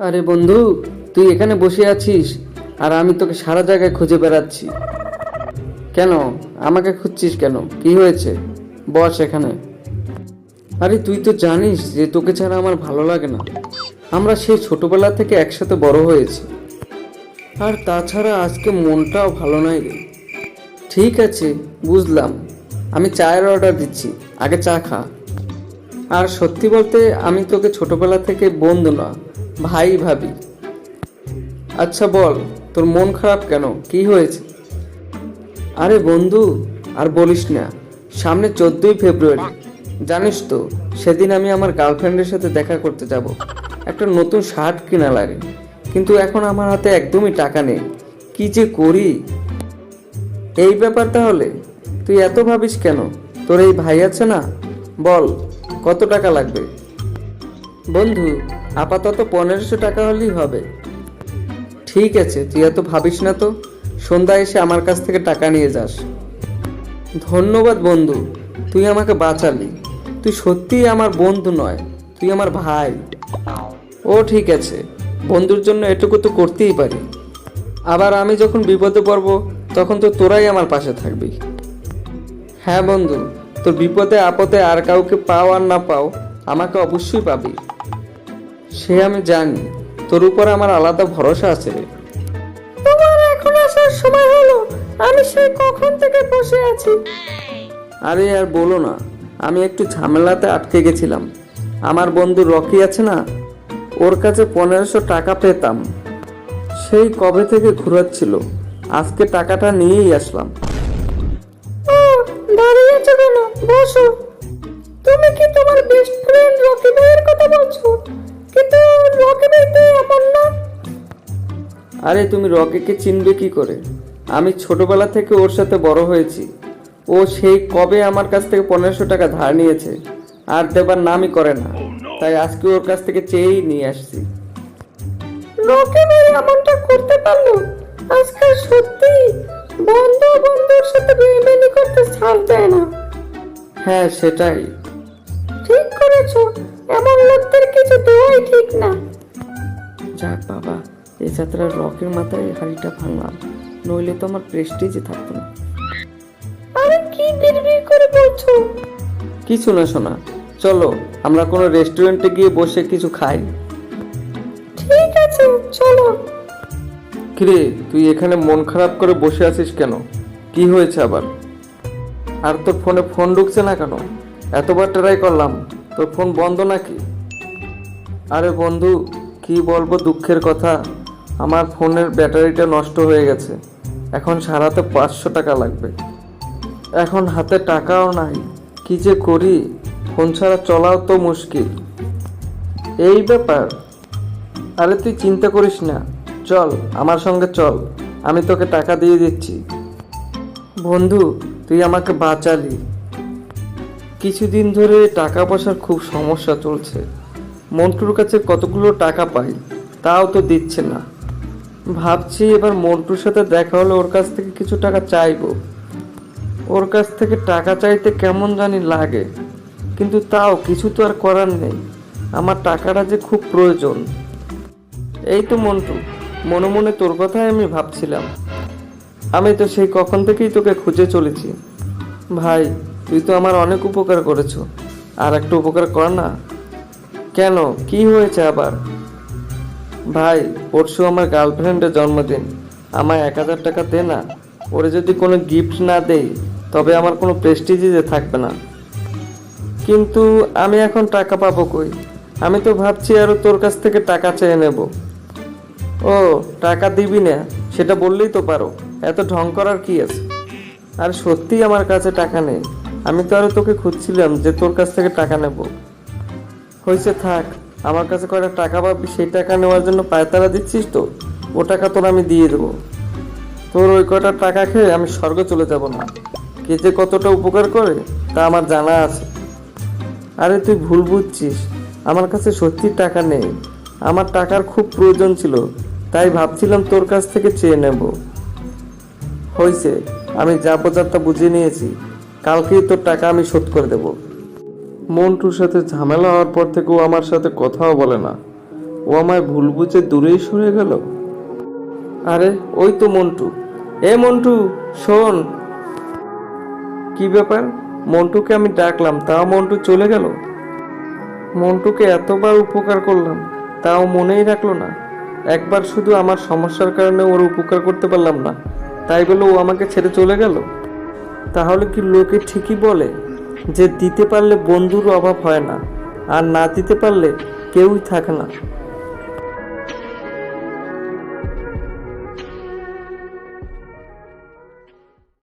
আরে বন্ধু, তুই এখানে বসে আছিস, আর আমি তোকে সারা জায়গায় খুঁজে বেড়াচ্ছি। কেন? আমাকে খুঁজছিস কেন? কি হয়েছে? বস এখানে। আরে তুই তো জানিস যে তোকে ছাড়া আমার ভালো লাগে না। আমরা সেই ছোটবেলা থেকে একসাথে বড় হয়েছি। আর তাছাড়া আজকে মনটাও ভালো নাই রে। ঠিক আছে, বুঝলাম। আমি চায়ের অর্ডার দিচ্ছি, আগে চা খা। আর সত্যি বলতে আমি তোকে ছোটবেলা থেকে বন্ধু না ভাই ভাবি। আচ্ছা বল, তোর মন খারাপ কেন? কি হয়েছে? আরে বন্ধু, আর বলিস না, সামনে চোদ্দই ফেব্রুয়ারি। জানিস তো, সেদিন আমি আমার গার্লফ্রেন্ডের সাথে দেখা করতে যাব। একটা নতুন শার্ট কিনা লাগে। কিন্তু এখন আমার হাতে একদমই টাকা নেই। কি যে করি? এই ব্যাপার তাহলে? তুই এত ভাবিস কেন? তোর এই ভাই আছে না? বল, কত টাকা লাগবে? বন্ধু আপাতত পনেরোশো টাকা হলেই হবে। ঠিক আছে, তুই এত ভাবিস না তো। সন্ধ্যা এসে আমার কাছ থেকে টাকা নিয়ে যাস। ধন্যবাদ বন্ধু, তুই আমাকে বাঁচালি। তুই সত্যিই আমার বন্ধু নয়, তুই আমার ভাই। ও ঠিক আছে, বন্ধুর জন্য এটুকু তো করতেই পারি। আবার আমি যখন বিপদে পড়ব, তখন তো তোরাই আমার পাশে থাকবি। হ্যাঁ বন্ধু, তোর বিপদে আপদে আর কাউকে পাও আর না পাও, আমাকে অবশ্যই পাবি। সে আমি জানি। তোর উপর আমার আলাদা ভরসা আছে রে। তোমার এখন আসার সময় হলো। আমি সেই কখন থেকে বসে আছি? আরে আর বলো না আমি একটু ঝামেলাতে আটকে গেছিলাম। আমার বন্ধু রকি আছে না ওর কাছে পনেরোশো টাকা পেতাম। সেই কবে থেকে ঘুরাচ্ছিল আজকে টাকাটা নিয়েই আসলাম। কেন? বসো। তুমি কি তোমার বেস্ট ফ্রেন্ড রকি ভাইয়ের কথা বলছো? কিন্তু রকি ভাই তো এমন না। আরে তুমি রকিকে চিনবে কি করে? আমি ছোটবেলা থেকে ওর সাথে বড় হয়েছি। ও সেই কবে আমার কাছ থেকে পনেরোশো টাকা ধার নিয়েছে। আর দেবার নামই করে না। তাই আজকে ওর কাছ থেকে চেয়েই নিয়ে আসছি। রকি ভাই এমনটা করতে পারল? আজকাল সত্যি বন্ধু বন্ধুর সাথে বেইমানি করতে ছাড় দেয় না। হ্যাঁ সেটাই। ঠিক করেছ। দেওয়াই ঠিক না। যাক বাবা এই যাত্রার রকের মাথায় হাড়িটা ভাঙলাম। নইলে তো আমার প্রেস্টিজই থাকতো না। আরে কি বিড়বিড় করে বলছো? কিছু না শোনা চলো আমরা কোনো রেস্টুরেন্টে গিয়ে বসে কিছু খাই। ঠিক আছে চলো। কিরে তুই এখানে মন খারাপ করে বসে আছিস কেন? কি হয়েছে আবার? আর তোর ফোনে ফোন ঢুকছে না কেন? এতবার ট্রাই করলাম তোর ফোন বন্ধ নাকি? আরে বন্ধু, কি বলব দুঃখের কথা? আমার ফোনের ব্যাটারিটা নষ্ট হয়ে গেছে। এখন সারাতে পাঁচশো টাকা লাগবে। এখন হাতে টাকাও নাই। কি যে করি? ফোন ছাড়া চলাও তো মুশকিল। এই ব্যাপার? আরে তুই চিন্তা করিস না। চল, আমার সঙ্গে চল। আমি তোকে টাকা দিয়ে দিচ্ছি। বন্ধু, তুই আমাকে বাঁচালি। কিছুদিন ধরে টাকা পয়সার খুব সমস্যা চলছে। মন্টুর কাছে কতগুলো টাকা পাই, তাও তো দিচ্ছে না। ভাবছি এবার মন্টুর সাথে দেখা হলে ওর কাছ থেকে কিছু টাকা চাইব। ওর কাছ থেকে টাকা চাইতে কেমন জানি লাগে, কিন্তু তাও কিছু তো আর করার নেই। আমার টাকাটা যে খুব প্রয়োজন। এই তো মন্টু, মনে মনে তোর কথাই আমি ভাবছিলাম। আমি তো সেই কখন থেকেই তোকে খুঁজে চলেছি। ভাই, তুই তো আমার অনেক উপকার করেছ। আর একটা উপকার কর না। কেন? কি হয়েছে আবার? ভাই, পরশু আমার গার্লফ্রেন্ডের জন্মদিন। আমায় এক হাজার টাকা দে না। ওরে যদি কোনো গিফট না দেই, তবে আমার কোনো প্রেস্টিজই যে থাকবে না। কিন্তু আমি এখন টাকা পাবো কই? আমি তো ভাবছি আরও তোর কাছ থেকে টাকা চেয়ে নেব। ও, টাকা দিবি না? সেটা বললেই তো পারো। এত ঢং করার কি আছে? আর সত্যিই আমার কাছে টাকা নেই। আমি তো আরও তোকে খুঁজছিলাম যে তোর কাছ থেকে টাকা নেব। হয়েছে থাক, আমার কাছে কয়টা টাকা পাবি, সেই টাকা নেওয়ার জন্য পায়তারা দিচ্ছিস তো, ও টাকা তোর আমি দিয়ে দেবো। তোর ওই কয়টা টাকা খেয়ে আমি স্বর্গ চলে যাব না। কে যে কতটা উপকার করে, তা আমার জানা আছে। আরে তুই ভুল বুঝছিস, আমার কাছে সত্যি টাকা নেই। আমার টাকার খুব প্রয়োজন ছিল, তাই ভাবছিলাম তোর কাছ থেকে চেয়ে নেব। হয়েছে আমি যা বোঝার বুঝে নিয়েছি, কালকেই তোর টাকা আমি শোধ করে দেব। মন্টুর সাথে ঝামেলা হওয়ার পর থেকে ও আমার সাথে কথাও বলে না। ও আমায় ভুল বুঝে দূরেই সরে গেল। আরে, ওই তো মন্টু। এ মন্টু, শোন। কি ব্যাপার? মন্টুকে আমি ডাকলাম, তাও মন্টু চলে গেল? মন্টুকে এতবার উপকার করলাম, তাও মনেই রাখল না। একবার শুধু আমার সমস্যার কারণে ওর উপকার করতে পারলাম না। তাই বলে ও আমাকে ছেড়ে চলে গেল? তাহলে কি লোকে ঠিকই বলে? যে দিতে পারলে বন্ধুর অভাব হয় না আর না দিতে পারলে কেউই থাকে না।